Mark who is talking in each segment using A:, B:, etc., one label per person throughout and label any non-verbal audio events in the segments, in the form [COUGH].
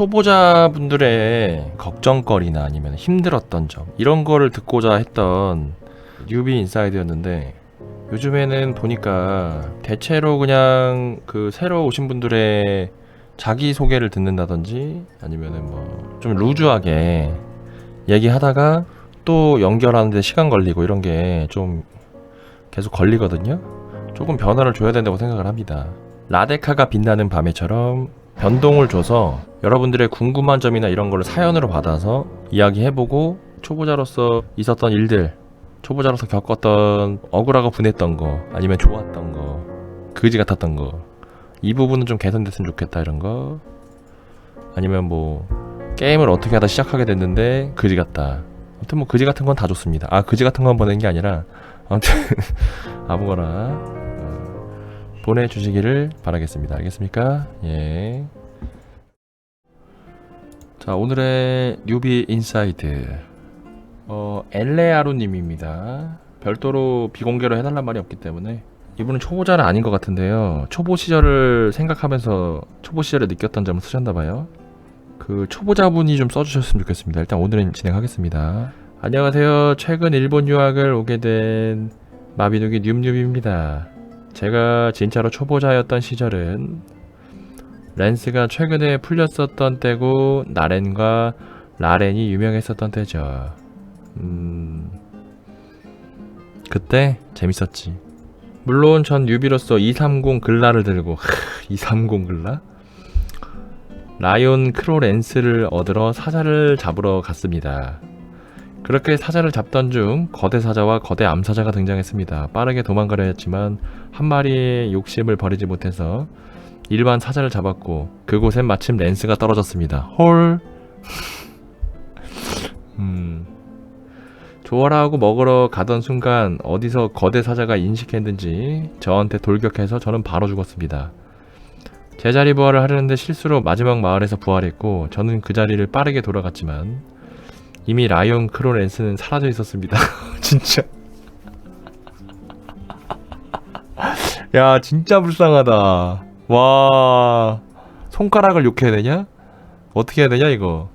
A: 초보자분들의 걱정거리나 아니면 힘들었던 점 이런 거를 듣고자 했던 뉴비 인사이드였는데 요즘에는 보니까 대체로 그냥 그 새로 오신 분들의 자기 소개를 듣는다든지 아니면은 뭐 좀 루즈하게 얘기하다가 또 연결하는데 시간 걸리고 이런 게 좀 계속 걸리거든요. 조금 변화를 줘야 된다고 생각을 합니다. 라데카가 빛나는 밤에처럼 변동을 줘서 여러분들의 궁금한 점이나 이런 거를 사연으로 받아서 이야기해보고 초보자로서 있었던 일들, 초보자로서 겪었던 억울하고 분했던 거, 아니면 좋았던 거, 그지 같았던 거, 이 부분은 좀 개선됐으면 좋겠다 이런 거, 아니면 뭐 게임을 어떻게 하다 시작하게 됐는데 그지 같다. 아무튼 뭐 그지 같은 건 다 좋습니다. 아 그지 같은 건 보낸 게 아니라 아무튼 [LAUGHS] 아무거나 어, 보내주시기를 바라겠습니다. 알겠습니까? 예. 자 오늘의 뉴비 인사이드 어 엘레아루님입니다. 별도로 비공개로 해달란 말이 없기 때문에 이분은 초보자는 아닌 것 같은데요. 초보 시절을 생각하면서 초보 시절에 느꼈던 점을 쓰셨나봐요. 그 초보자분이 좀 써주셨으면 좋겠습니다. 일단 오늘은 진행하겠습니다. 안녕하세요. 최근 일본 유학을 오게 된 마비노기 뉴뉴비입니다. 제가 진짜로 초보자였던 시절은 렌스가 최근에 풀렸었던 때고 나렌과 라렌이 유명했었던 때죠. 음... 그때 재밌었지. 물론 전 뉴비로서 230 글라를 들고 230 글라? 라이온 크로 렌스를 얻으러 사자를 잡으러 갔습니다. 그렇게 사자를 잡던 중 거대 사자와 거대 암사자가 등장했습니다. 빠르게 도망가려 했지만 한 마리의 욕심을 버리지 못해서 일반 사자를 잡았고 그곳엔 마침 렌스가 떨어졌습니다. 홀. [LAUGHS] 음. 좋아라 하고 먹으러 가던 순간 어디서 거대 사자가 인식했는지 저한테 돌격해서 저는 바로 죽었습니다. 제자리 부활을 하려는데 실수로 마지막 마을에서 부활했고 저는 그 자리를 빠르게 돌아갔지만 이미 라이온 크로렌스는 사라져 있었습니다. [LAUGHS] 진짜. 야 진짜 불쌍하다. 와 손가락을 욕해야 되냐? 어떻게 해야 되냐 이거?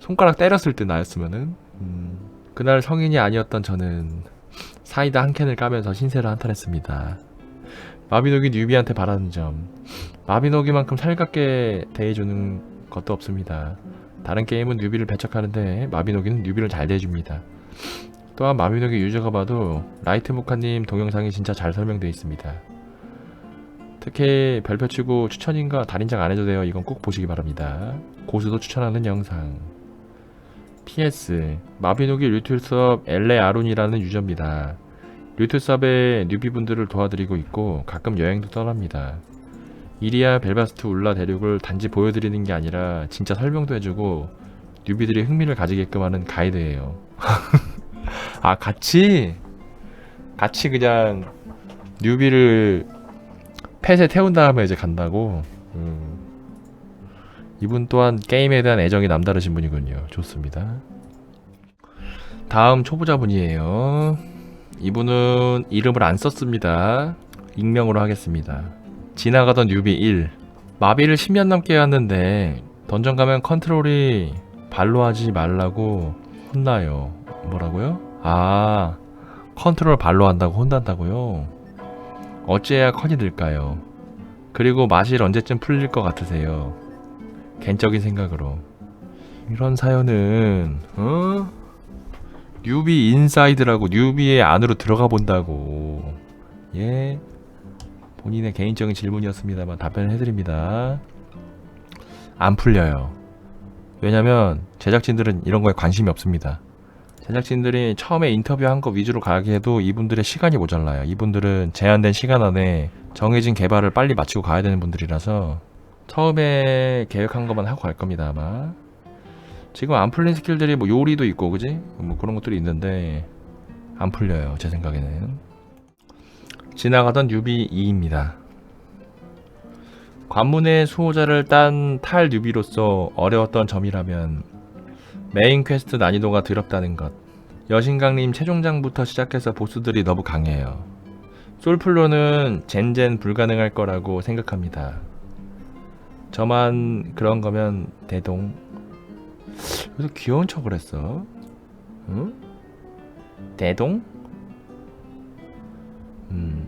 A: 손가락 때렸을 때 나였으면은 음, 그날 성인이 아니었던 저는 사이다 한 캔을 까면서 신세를 한탄했습니다. 마비노기 뉴비한테 바라는 점 마비노기만큼 살갑게 대해주는 것도 없습니다. 다른 게임은 뉴비를 배척하는데 마비노기는 뉴비를 잘 대해줍니다. 또한 마비노기 유저가 봐도 라이트 모카님 동영상이 진짜 잘 설명되어 있습니다. 특히 별표 치고 추천인가 달인장 안 해도 돼요. 이건 꼭 보시기 바랍니다. 고수도 추천하는 영상. PS 마비노기 수업 엘레 아룬이라는 유저입니다. 수업에 뉴비분들을 도와드리고 있고 가끔 여행도 떠납니다. 이리야 벨바스트 울라 대륙을 단지 보여드리는 게 아니라 진짜 설명도 해주고 뉴비들이 흥미를 가지게끔 하는 가이드예요. [LAUGHS] 아 같이 같이 그냥 뉴비를 펫에 태운 다음에 이제 간다고. 음. 이분 또한 게임에 대한 애정이 남다르신 분이군요. 좋습니다. 다음 초보자분이에요. 이분은 이름을 안 썼습니다. 익명으로 하겠습니다. 지나가던 뉴비 1. 마비를 10년 넘게 했는데 던전 가면 컨트롤이 발로 하지 말라고 혼나요. 뭐라고요? 아, 컨트롤 발로 한다고 혼난다고요? 어찌해야 컨이 들까요? 그리고 마실 언제쯤 풀릴 것 같으세요? 개인적인 생각으로. 이런 사연은, 어? 뉴비 인사이드라고 뉴비의 안으로 들어가 본다고. 예. 본인의 개인적인 질문이었습니다만 답변을 해드립니다. 안 풀려요. 왜냐면 제작진들은 이런 거에 관심이 없습니다. 제작진들이 처음에 인터뷰한 거 위주로 가게 해도 이분들의 시간이 모자라요. 이분들은 제한된 시간 안에 정해진 개발을 빨리 마치고 가야 되는 분들이라서 처음에 계획한 것만 하고 갈 겁니다 아마. 지금 안 풀린 스킬들이 뭐 요리도 있고 그지? 뭐 그런 것들이 있는데 안 풀려요 제 생각에는. 지나가던 뉴비 2입니다. 관문의 수호자를 딴탈 뉴비로서 어려웠던 점이라면 메인 퀘스트 난이도가 더럽다는 것. 여신강림 최종장부터 시작해서 보스들이 너무 강해요. 솔플로는 젠젠 불가능할 거라고 생각합니다. 저만 그런 거면 대동. 그래서 귀여운 척을 했어. 응? 대동? 음.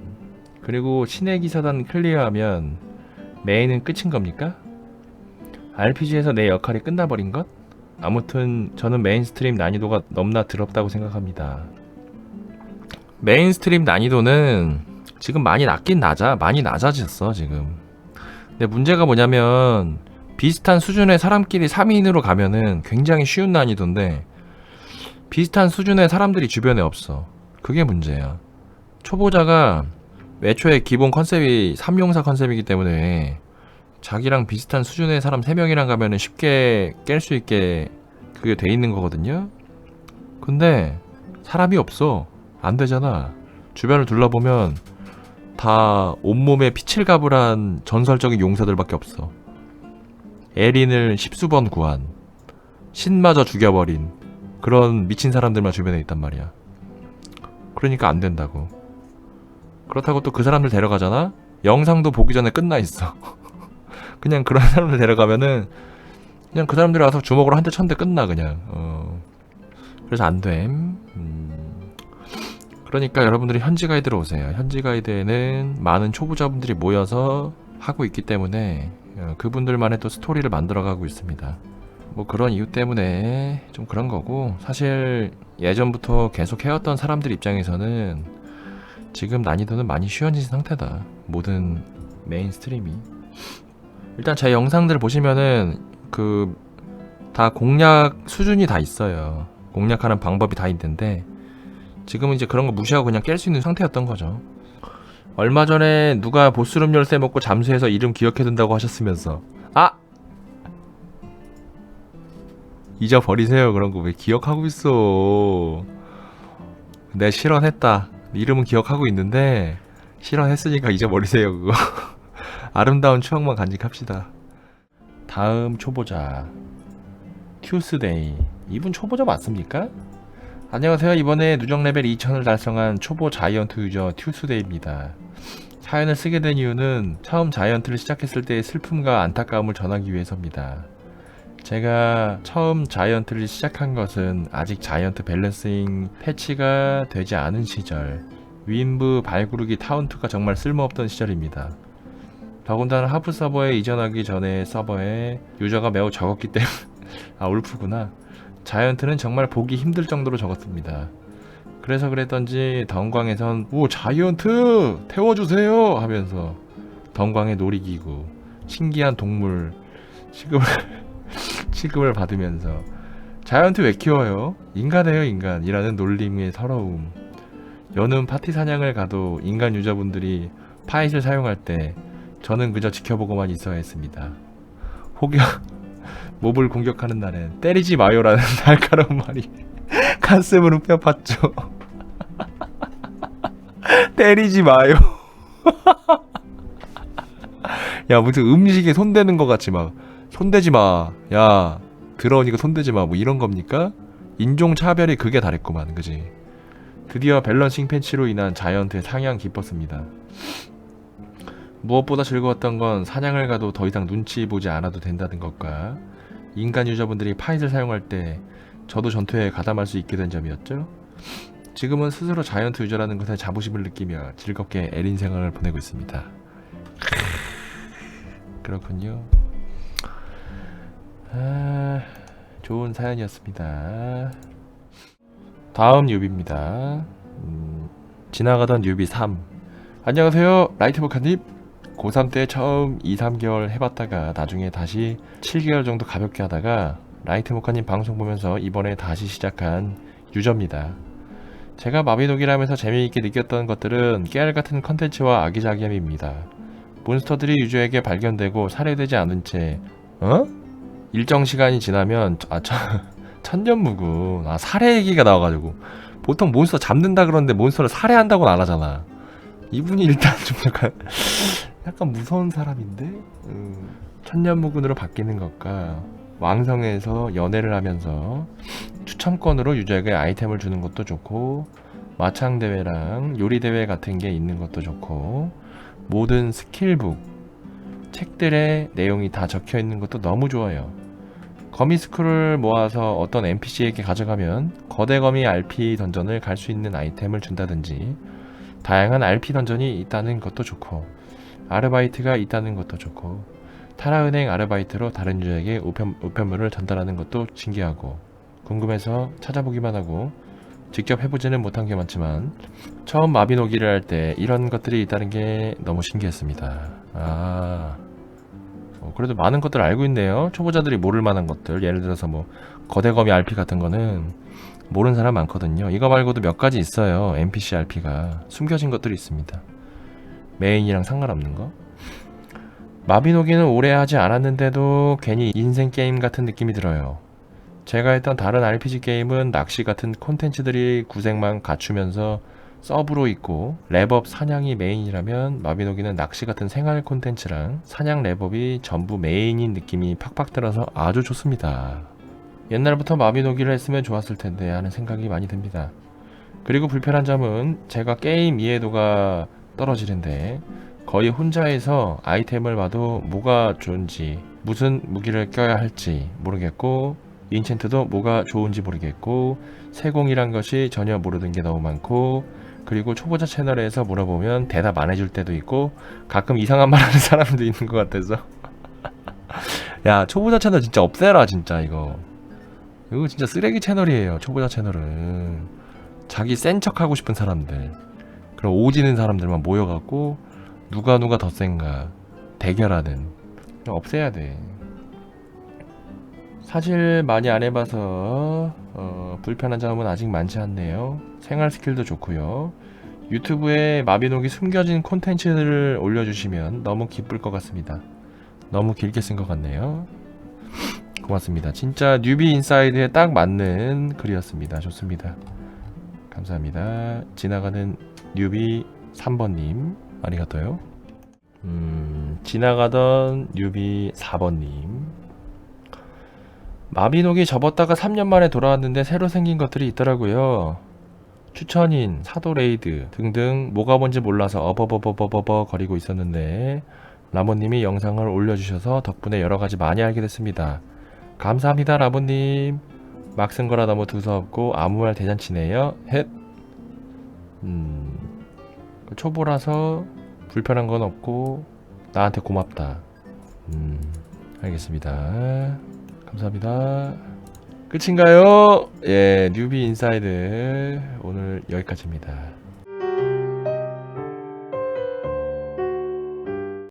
A: 그리고 신의 기사단 클리어하면 메인은 끝인 겁니까? RPG에서 내 역할이 끝나버린 것? 아무튼 저는 메인스트림 난이도가 너무나 더럽다고 생각합니다. 메인스트림 난이도는 지금 많이 낮긴 낮아. 많이 낮아졌어, 지금. 근데 문제가 뭐냐면 비슷한 수준의 사람끼리 3인으로 가면은 굉장히 쉬운 난이도인데 비슷한 수준의 사람들이 주변에 없어. 그게 문제야. 초보자가 애초에 기본 컨셉이 삼용사 컨셉이기 때문에 자기랑 비슷한 수준의 사람 3명이랑 가면은 쉽게 깰 수 있게 그게 돼 있는 거거든요. 근데 사람이 없어. 안 되잖아. 주변을 둘러보면 다 온몸에 피칠 가불한 전설적인 용사들밖에 없어. 에린을 십수번 구한 신마저 죽여버린 그런 미친 사람들만 주변에 있단 말이야. 그러니까 안 된다고. 그렇다고 또 그 사람들 데려가잖아? 영상도 보기 전에 끝나 있어. [LAUGHS] 그냥 그런 사람들 데려가면은 그냥 그 사람들이 와서 주먹으로 한대 쳤는데 끝나 그냥. 어. 그래서 안 됨. 음. 그러니까 여러분들이 현지 가이드로 오세요. 현지 가이드에는 많은 초보자분들이 모여서 하고 있기 때문에 어, 그분들만의 또 스토리를 만들어가고 있습니다. 뭐 그런 이유 때문에 좀 그런 거고 사실 예전부터 계속 해왔던 사람들 입장에서는 지금 난이도는 많이 쉬워진 상태다. 모든 메인 스트림이. 일단 제 영상들 보시면은 그 다 공략 수준이 다 있어요. 공략하는 방법이 다 있는데 지금은 이제 그런 거 무시하고 그냥 깰 수 있는 상태였던 거죠. 얼마 전에 누가 보스룸 열쇠 먹고 잠수해서 이름 기억해둔다고 하셨으면서 아 잊어버리세요 그런 거 왜 기억하고 있어 내 실언했다 이름은 기억하고 있는데 실언했으니까 잊어버리세요 그거. [LAUGHS] 아름다운 추억만 간직합시다. 다음 초보자. 튜스데이 이분 초보자 맞습니까? 안녕하세요. 이번에 누적 레벨 2000을 달성한 초보 자이언트 유저 튜스데이입니다. 사연을 쓰게 된 이유는 처음 자이언트를 시작했을 때의 슬픔과 안타까움을 전하기 위해서입니다 제가 처음 자이언트를 시작한 것은 아직 자이언트 밸런싱 패치가 되지 않은 시절 윈브 발구르기 타운트가 정말 쓸모없던 시절입니다. 더군다나 하프 서버에 이전하기 전에 서버에 유저가 매우 적었기 때문에 [LAUGHS] 아 울프구나 자이언트는 정말 보기 힘들 정도로 적었습니다. 그래서 그랬던지 덩광에선 오 자이언트 태워주세요 하면서 덩광의 놀이기구 신기한 동물 취급을 [LAUGHS] 취급을 받으면서 자이언트 왜 키워요? 인간이에요 인간이라는 놀림의 서러움. 여는 파티 사냥을 가도 인간 유저분들이 파이를 사용할 때 저는 그저 지켜보고만 있어야 했습니다. 혹여 [LAUGHS] 몹을 공격하는 날엔 때리지 마요라는 [LAUGHS] 날카로운 말이 [LAUGHS] 가슴을 흡협했죠. 때리지 마요. 야 무슨 음식에 손대는 것 같이 막 손대지 마. 야, 들어오니까 손대지 마. 뭐 이런 겁니까? 인종 차별이 그게 다랬구만. 그지? 드디어 밸런싱 패치로 인한 자이언트의 상향 기뻤습니다. 무엇보다 즐거웠던 건 사냥을 가도 더 이상 눈치 보지 않아도 된다는 것과 인간 유저분들이 파이를 사용할 때 저도 전투에 가담할 수 있게 된 점이었죠. 지금은 스스로 자이언트 유저라는 것에 자부심을 느끼며 즐겁게 에린 생활을 보내고 있습니다. 그렇군요. 아, 좋은 사연이었습니다. 다음 뉴비입니다. 음, 지나가던 뉴비 3. 안녕하세요, 라이트보카님. 고3 때 처음 2, 3개월 해봤다가 나중에 다시 7개월 정도 가볍게 하다가 라이트 모카님 방송 보면서 이번에 다시 시작한 유저입니다. 제가 마비노기라면서 재미있게 느꼈던 것들은 깨알 같은 컨텐츠와 아기자기함입니다. 몬스터들이 유저에게 발견되고 살해되지 않은 채, 어? 일정 시간이 지나면 아 천, [LAUGHS] 천년무구. 아 살해 얘기가 나와가지고. 보통 몬스터 잡는다 그러는데 몬스터를 살해한다고는 안 하잖아. 이분이 일단 좀 약간 [LAUGHS] 약간 무서운 사람인데? 음, 천년무군으로 바뀌는 것과 왕성에서 연애를 하면서 추첨권으로 유저에게 아이템을 주는 것도 좋고 마창 대회랑 요리 대회 같은 게 있는 것도 좋고 모든 스킬북 책들의 내용이 다 적혀 있는 것도 너무 좋아요. 거미스쿨을 모아서 어떤 NPC에게 가져가면 거대 거미 RP 던전을 갈 수 있는 아이템을 준다든지 다양한 RP 던전이 있다는 것도 좋고 아르바이트가 있다는 것도 좋고 타라은행 아르바이트로 다른 유저에게 우편, 우편물을 전달하는 것도 신기하고 궁금해서 찾아보기만 하고 직접 해보지는 못한 게 많지만 처음 마비노기를 할 때 이런 것들이 있다는 게 너무 신기했습니다. 아 어, 그래도 많은 것들을 알고 있네요. 초보자들이 모를 만한 것들 예를 들어서 뭐 거대거미 RP 같은 거는 모르는 사람 많거든요. 이거 말고도 몇 가지 있어요. NPC RP가 숨겨진 것들이 있습니다. 메인이랑 상관없는 거. 마비노기는 오래 하지 않았는데도 괜히 인생 게임 같은 느낌이 들어요. 제가 했던 다른 RPG 게임은 낚시 같은 콘텐츠들이 구색만 갖추면서 서브로 있고 랩업 사냥이 메인이라면 마비노기는 낚시 같은 생활 콘텐츠랑 사냥 랩업이 전부 메인인 느낌이 팍팍 들어서 아주 좋습니다. 옛날부터 마비노기를 했으면 좋았을 텐데 하는 생각이 많이 듭니다. 그리고 불편한 점은 제가 게임 이해도가 떨어지는데 거의 혼자해서 아이템을 봐도 뭐가 좋은지 무슨 무기를 껴야 할지 모르겠고 인챈트도 뭐가 좋은지 모르겠고 세공이란 것이 전혀 모르는 게 너무 많고 그리고 초보자 채널에서 물어보면 대답 안 해줄 때도 있고 가끔 이상한 말 하는 사람도 있는 것 같아서. [LAUGHS] 야 초보자 채널 진짜 없애라 진짜 이거. 이거 진짜 쓰레기 채널이에요 초보자 채널은. 자기 센 척 하고 싶은 사람들. 그런 오지는 사람들만 모여갖고 누가 누가 더 센가 대결하는 없애야 돼 사실 많이 안 해봐서 어, 불편한 점은 아직 많지 않네요. 생활 스킬도 좋고요. 유튜브에 마비노기 숨겨진 콘텐츠들을 올려주시면 너무 기쁠 것 같습니다. 너무 길게 쓴 것 같네요. 고맙습니다. 진짜 뉴비 인사이드에 딱 맞는 글이었습니다. 좋습니다. 감사합니다. 지나가는 뉴비 3번님 아리가토요. 음, 지나가던 뉴비 4번님 마비노기 접었다가 3년 만에 돌아왔는데 새로 생긴 것들이 있더라고요. 추천인, 사도 레이드 등등 뭐가 뭔지 몰라서 어버버버버버버 거리고 있었는데 라모님이 영상을 올려주셔서 덕분에 여러 가지 많이 알게 됐습니다. 감사합니다 라모님. 막 쓴 거라 너무 두서없고 아무 말 대잔치네요. 헷. 음, 초보라서 불편한 건 없고 나한테 고맙다. 음, 알겠습니다. 감사합니다. 끝인가요? 예, 뉴비 인사이드 오늘 여기까지입니다.